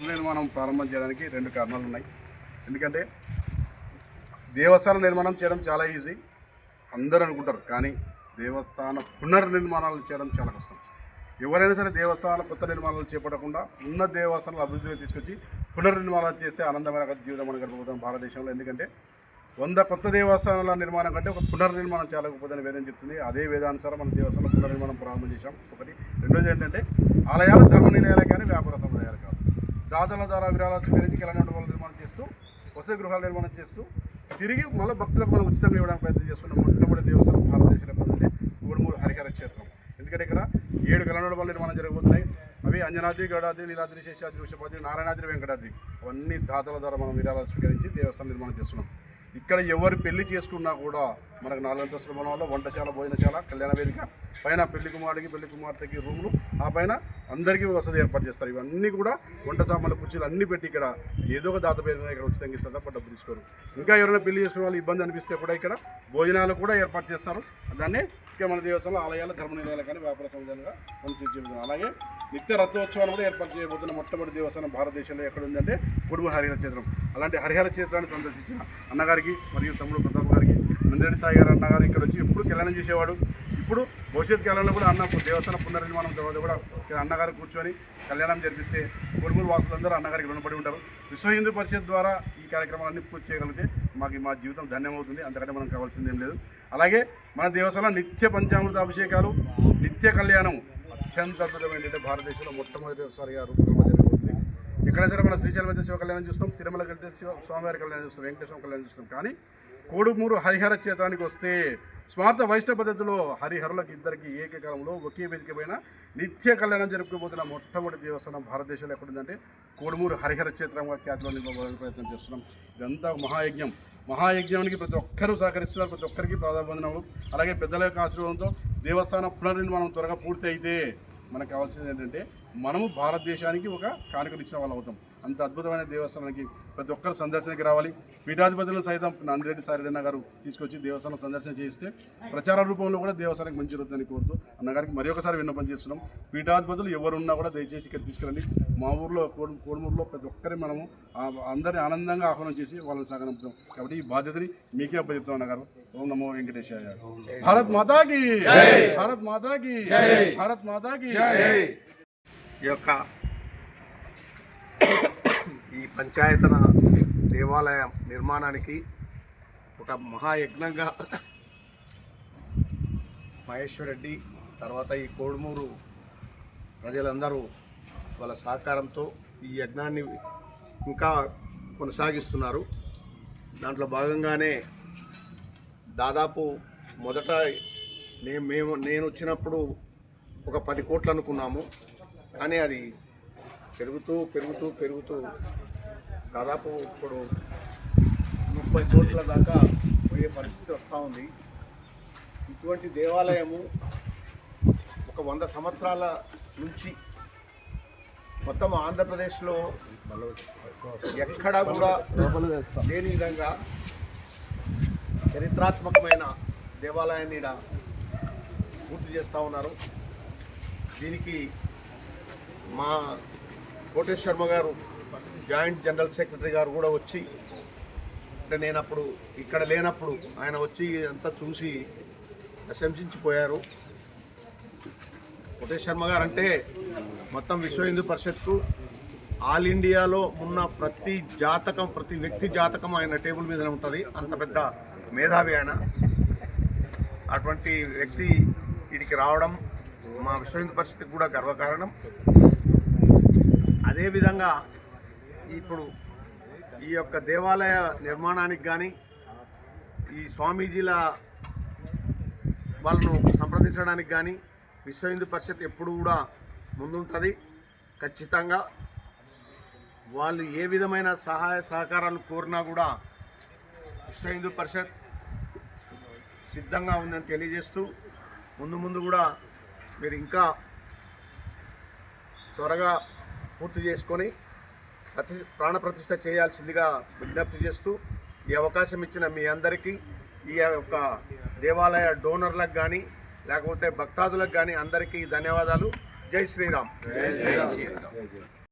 నిర్మాణం ప్రారంభం చేయడానికి రెండు కారణాలు ఉన్నాయి. ఎందుకంటే దేవస్థాన నిర్మాణం చేయడం చాలా ఈజీ. అందరూ అనుకుంటారు కానీ దేవస్థాన పునర్నిర్మాణాలు చేయడం చాలా కష్టం. ఎవరైనా సరే దేవస్థాన కొత్త నిర్మాణాలు చేపట్టకుండా ఉన్న దేవస్థానాలు అభివృద్ధిలో తీసుకొచ్చి పునర్నిర్మాణాలు చేస్తే ఆనందమైన జీవితం మనం గడపబోతాం భారతదేశంలో. ఎందుకంటే వంద కొత్త దేవస్థానాల నిర్మాణం కంటే ఒక పునర్నిర్మాణం చాలా గొప్పదని వేదం చెప్తుంది. అదే వేదానుసారం మన దేవస్థానం పునర్నిర్మాణం ప్రారంభం చేశాం. ఒకటి. రెండోది ఏంటంటే ఆలయాలు ధర్మ నిలయాలు కానీ వ్యాపార సముదాయాలు దాతల ద్వారా విరాళాలు స్వీకరించి కళ్యాణ నిర్మాణం చేస్తూ వసతి గృహాలు నిర్మాణం చేస్తూ తిరిగి మళ్ళీ భక్తులకు మనం ఉచితంగా ఇవ్వడానికి ప్రయత్నం చేస్తున్నాం మొట్టమొదటి దేవస్థానం భారతదేశంలో ఏంటంటే మూడు హరిహర క్షేత్రం. ఎందుకంటే ఇక్కడ ఏడు కళ్యాణ నిర్మాణం జరగబోతున్నాయి. అవి అంజనాద్రి గడాద్రి నీలాద్రి శేషాద్రి వృషభాద్రి నారాయణాద్రి వెంకటాద్రి. అవన్నీ దాతల ద్వారా మనం విరాళాలు స్వీకరించి దేవస్థానం నిర్మాణం చేస్తున్నాం. ఇక్కడ ఎవరు పెళ్ళి చేసుకున్నా కూడా మనకు నాలుగంతస్తుల భవనంలో వంటశాల భోజనశాల కళ్యాణ వేదిక పైన పెళ్ళి కుమారుడికి పెళ్ళి కుమార్తెకి రూములు ఆ పైన అందరికీ వసతి ఏర్పాటు చేస్తారు. ఇవన్నీ కూడా వంట సామాన్లు కుర్చీలు అన్నీ పెట్టి ఇక్కడ ఏదో ఒక దాత పేరు ఇక్కడ ఉచితంగా ఇస్తారు తప్ప డబ్బు తీసుకోరు. ఇంకా ఎవరైనా పెళ్ళి చేసుకునే వాళ్ళు ఇబ్బంది అనిపిస్తే కూడా ఇక్కడ భోజనాలు కూడా ఏర్పాటు చేస్తారు. దాన్ని ఇక మన దేవస్థానంలో ఆలయాలు ధర్మ నిలయాలు కానీ వ్యాపార సముదాయాలుగా మనం తీర్చిదిద్దాం అలాగే నిత్య రథోత్సవాలు కూడా ఏర్పాటు చేయబోతున్న మొట్టమొదటి దేవస్థానం భారతదేశంలో ఎక్కడ ఉందంటే కుటుంబ హరిహర క్షేత్రం. అలాంటి హరిహర క్షేత్రాన్ని సందర్శించిన అన్నగారికి మరియు తమ్ముడు ప్రతాప్ గారికి నందిరెడ్డి సాయి గారు అన్నగారు ఇక్కడ వచ్చి ఎప్పుడు కళ్యాణం చేసేవాడు. ఇప్పుడు భవిష్యత్ కాలంలో కూడా అన్న దేవస్థానం పునర్నిర్మాణం తర్వాత కూడా ఇక్కడ అన్నగారు కూర్చొని కళ్యాణం జరిపిస్తే కొడుమూరు వాసులందరూ అన్నగారికి రుణపడి ఉంటారు. విశ్వ హిందూ పరిషత్ ద్వారా ఈ కార్యక్రమాలన్నీ పూర్తి చేయగలిగితే మాకు మా జీవితం ధన్యమవుతుంది. అంతకంటే మనం కావాల్సింది ఏం లేదు. అలాగే మన దేవస్థానం నిత్య పంచామృత అభిషేకాలు నిత్య కళ్యాణం అత్యంత అద్భుతమైన ఏంటంటే భారతదేశంలో మొట్టమొదటిసారిగా రూపకల్పన ఎక్కడ సరే మన శ్రీశైలం అయితే శివ కళ్యాణం చూస్తాం తిరుమలకి వెళ్తే శివ స్వామివారి కళ్యాణం చూస్తాం వెంకటేశ్వర కళ్యాణం చూస్తాం. కానీ కోడుమూరు హరిహర క్షేత్రానికి వస్తే స్వార్థ వైష్ణవ పద్ధతిలో హరిహరులకు ఇద్దరికి ఏకకాలంలో ఒకే వేదిక పైన నిత్య కళ్యాణం జరుపుకోబోతున్న మొట్టమొదటి దేవస్థానం భారతదేశంలో ఎక్కడుందంటే కోడుమూరు హరిహర క్షేత్రంగా ఖ్యాతిలో నిలబోడానికి ప్రయత్నం చేస్తున్నాం. ఇదంతా మహాయజ్ఞం. మహాయజ్ఞానికి ప్రతి ఒక్కరూ సహకరిస్తున్నారు ప్రతి ఒక్కరికి ప్రాధాన్యతలు అలాగే పెద్దల యొక్క ఆశీర్వాదంతో దేవస్థానం పునర్నిర్మాణం త్వరగా పూర్తి అయితే మనకు కావాల్సింది ఏంటంటే మనము భారతదేశానికి ఒక కానుకలు ఇచ్చిన వాళ్ళు అవుతాం. అంత అద్భుతమైన దేవస్థానానికి ప్రతి ఒక్కరు సందర్శనకి రావాలి. పీఠాధిపతులను సైతం నందిరెడ్డి సారెడ్డి గారు తీసుకొచ్చి దేవస్థానం సందర్శన చేయిస్తే ప్రచార రూపంలో కూడా దేవస్థానానికి మంచి జరుగుతుందని కోరుతూ అన్నగారికి మరి ఒకసారి విన్నపం చేస్తున్నాం. పీఠాధిపతులు ఎవరున్నా కూడా దయచేసి ఇక్కడ తీసుకురండి. మా ఊర్లో కోడు కోడుమూరులో ప్రతి ఒక్కరి మనము అందరిని ఆనందంగా ఆహ్వానం చేసి వాళ్ళని సాగనంపుతాం. కాబట్టి ఈ బాధ్యతని మీకే అప్పచెప్తాం అన్నగారు. ఓం నమో వెంకటేశ్వర భారత్ మాతాకి! భారత్ మాతాకి! భారత్ మాతాకి! ఈ యొక్క పంచాయతన దేవాలయ నిర్మాణానికి ఒక మహాయజ్ఞంగా మహేశ్వరరెడ్డి తర్వాత ఈ కోడుమూరు ప్రజలందరూ వాళ్ళ సహకారంతో ఈ యజ్ఞాన్ని ఇంకా కొనసాగిస్తున్నారు. దాంట్లో భాగంగానే దాదాపు మొదట నేను మేము నేను వచ్చినప్పుడు ఒక పది కోట్లు అనుకున్నాము. కానీ అది పెరుగుతూ పెరుగుతూ పెరుగుతూ దాదాపు ఇప్పుడు ముప్పై కోట్ల దాకా పోయే పరిస్థితి వస్తూ ఉంది. ఇటువంటి దేవాలయము ఒక వంద సంవత్సరాల నుంచి మొత్తం ఆంధ్రప్రదేశ్లో ఎక్కడా కూడా లేని విధంగా చరిత్రాత్మకమైన దేవాలయాన్ని ఈడ పూర్తి చేస్తూ ఉన్నారు. దీనికి మా కోటేశ్వర్మ గారు జాయింట్ జనరల్ సెక్రటరీ గారు కూడా వచ్చి అంటే నేను అప్పుడు ఇక్కడ లేనప్పుడు ఆయన వచ్చి అంతా చూసి ప్రశంసించిపోయారు కోటేశ్ శర్మ గారు అంటే మొత్తం విశ్వ హిందూ పరిషత్తు ఆల్ ఇండియాలో ఉన్న ప్రతి జాతకం ప్రతి వ్యక్తి జాతకం ఆయన టేబుల్ మీదనే ఉంటుంది. అంత పెద్ద మేధావి ఆయన. అటువంటి వ్యక్తి వీడికి రావడం మా విశ్వ హిందూ పరిస్థితికి కూడా గర్వకారణం. అదేవిధంగా ఇప్పుడు ఈ యొక్క దేవాలయ నిర్మాణానికి కానీ ఈ స్వామీజీల వాళ్ళను సంప్రదించడానికి కానీ విశ్వ హిందూ పరిషత్ ఎప్పుడు కూడా ముందుంటుంది. ఖచ్చితంగా వాళ్ళు ఏ విధమైన సహాయ సహకారాలు కోరినా కూడా విశ్వ హిందూ పరిషత్ సిద్ధంగా ఉందని తెలియజేస్తూ ముందు ముందు కూడా మీరు ఇంకా త్వరగా పూర్తి చేసుకొని ప్రతి ప్రాణప్రతిష్ఠ చేయాల్సిందిగా విజ్ఞప్తి చేస్తూ ఈ అవకాశం ఇచ్చిన మీ అందరికీ ఈ యొక్క దేవాలయ డోనర్లకు కానీ లేకపోతే భక్తాదులకు కానీ అందరికీ ధన్యవాదాలు. జై శ్రీరామ్. జై శ్రీరామ్.